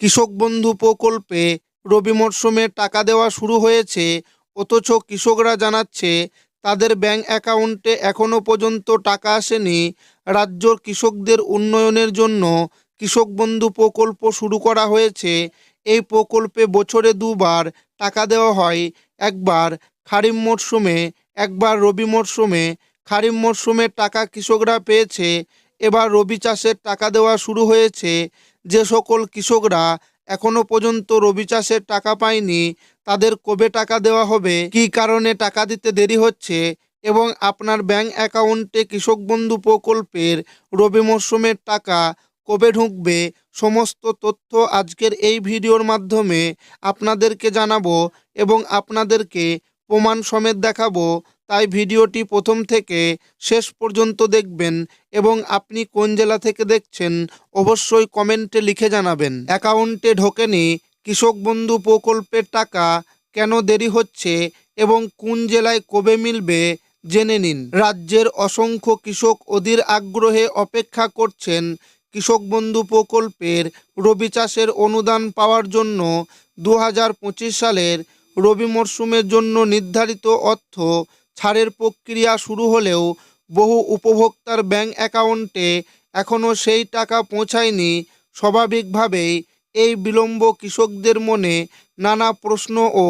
কৃষক বন্ধু প্রকল্পে রবি মরশুমে টাকা দেওয়া শুরু হয়েছে, অথচ কৃষকরা জানাচ্ছে তাদের ব্যাংক অ্যাকাউন্টে এখনও পর্যন্ত টাকা আসেনি। রাজ্যর কৃষকদের উন্নয়নের জন্য কৃষক বন্ধু প্রকল্প শুরু করা হয়েছে। এই প্রকল্পে বছরে দুবার টাকা দেওয়া হয়, একবার খারিফ মরশুমে, একবার রবি মরশুমে। খারিফ মরশুমে টাকা কৃষকরা পেয়েছে এবার রবি চাষের টাকা দেওয়া শুরু হয়েছে। যে সকল কৃষকরা এখনও পর্যন্ত রবি চাষের টাকা পায়নি, তাদের কবে টাকা দেওয়া হবে, কী কারণে টাকা দিতে দেরি হচ্ছে এবং আপনার ব্যাংক অ্যাকাউন্টে কৃষক বন্ধু প্রকল্পের রবি মরশুমের টাকা কবে ঢুকবে, সমস্ত তথ্য আজকের এই ভিডিওর মাধ্যমে আপনাদেরকে জানাব এবং আপনাদেরকে প্রমাণ সমেত দেখাবো। তাই ভিডিওটি প্রথম থেকে শেষ পর্যন্ত দেখবেন এবং আপনি কোন জেলা থেকে দেখছেন অবশ্যই কমেন্টে লিখে জানাবেন। অ্যাকাউন্টে ঢোকেনি কৃষক বন্ধু প্রকল্পের টাকা কেন দেরি হচ্ছে এবং কোন জেলায় কবে মিলবে জেনে নিন। রাজ্যের অসংখ্য কৃষক অধীর আগ্রহে অপেক্ষা করছেন কৃষক বন্ধু প্রকল্পের রবি চাষের অনুদান পাওয়ার জন্য দু হাজার পঁচিশ সালের রবি মরশুমের জন্য নির্ধারিত অর্থ ছাড়ের প্রক্রিয়া শুরু হলেও বহু উপভোক্তার ব্যাংক অ্যাকাউন্টে এখনও সেই টাকা পৌঁছায়নি। স্বাভাবিকভাবেই এই বিলম্ব কৃষকদের মনে নানা প্রশ্ন ও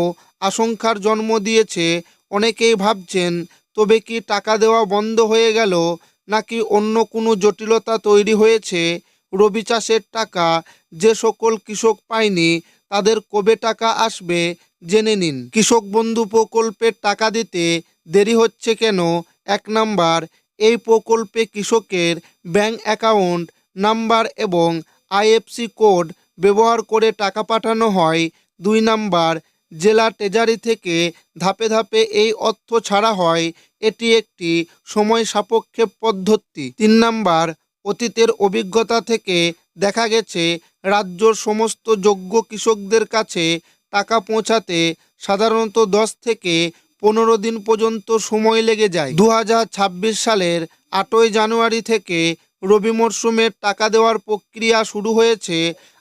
আশঙ্কার জন্ম দিয়েছে। অনেকেই ভাবছেন, তবে কি টাকা দেওয়া বন্ধ হয়ে গেল নাকি অন্য কোনো জটিলতা তৈরি হয়েছে? রবি চাষের টাকা যে সকল কৃষক পায়নি, তাদের কবে টাকা আসবে জেনে নিন, কৃষক বন্ধু প্রকল্পের টাকা দিতে দেরি হচ্ছে কেন? এক নাম্বার, এই প্রকল্পে কৃষকের ব্যাংক অ্যাকাউন্ট নাম্বার এবং আইএফসি কোড ব্যবহার করে টাকা পাঠানো হয়। দুই নাম্বার, জেলা ট্রেজারি থেকে ধাপে ধাপে এই অর্থ ছাড়া হয়। এটি একটি সময় সাপেক্ষ পদ্ধতি। তিন নাম্বার, অতীতের অভিজ্ঞতা থেকে দেখা গেছে, রাজ্যর সমস্ত যোগ্য কৃষকদের কাছে টাকা পৌঁছাতে সাধারণত দশ থেকে পনেরো দিন পর্যন্ত সময় লেগে যায়। দু হাজার ছাব্বিশ সালের আটই জানুয়ারি থেকে রবি মরশুমের টাকা দেওয়ার প্রক্রিয়া শুরু হয়েছে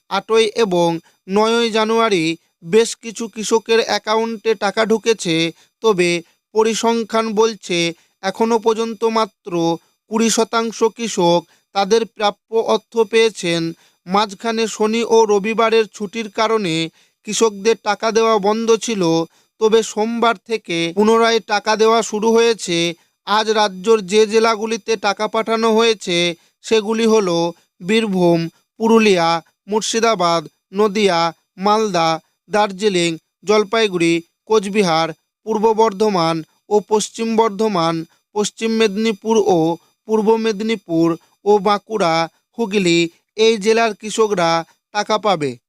আটই এবং নয়ই জানুয়ারি। বেশ কিছু কৃষকের অ্যাকাউন্টে টাকা ঢুকেছে, তবে পরিসংখ্যান বলছে এখনও পর্যন্ত মাত্র কুড়ি শতাংশ কৃষক তাদের প্রাপ্য অর্থ পেয়েছেন। মাঝখানে শনি ও রবিবারের ছুটির কারণে কৃষকদের টাকা দেওয়া বন্ধ ছিল, তবে সোমবার থেকে পুনরায় টাকা দেওয়া শুরু হয়েছে। আজ রাজ্যর যে জেলাগুলিতে টাকা পাঠানো হয়েছে, সেগুলি হলো বীরভূম, পুরুলিয়া, মুর্শিদাবাদ, নদিয়া, মালদা, দার্জিলিং, জলপাইগুড়ি, কোচবিহার, পূর্ব বর্ধমান ও পশ্চিম বর্ধমান, পশ্চিম মেদিনীপুর ও পূর্ব মেদিনীপুর ও বাঁকুড়া, হুগলি এই জেলার কৃষকরা টাকা পাবে।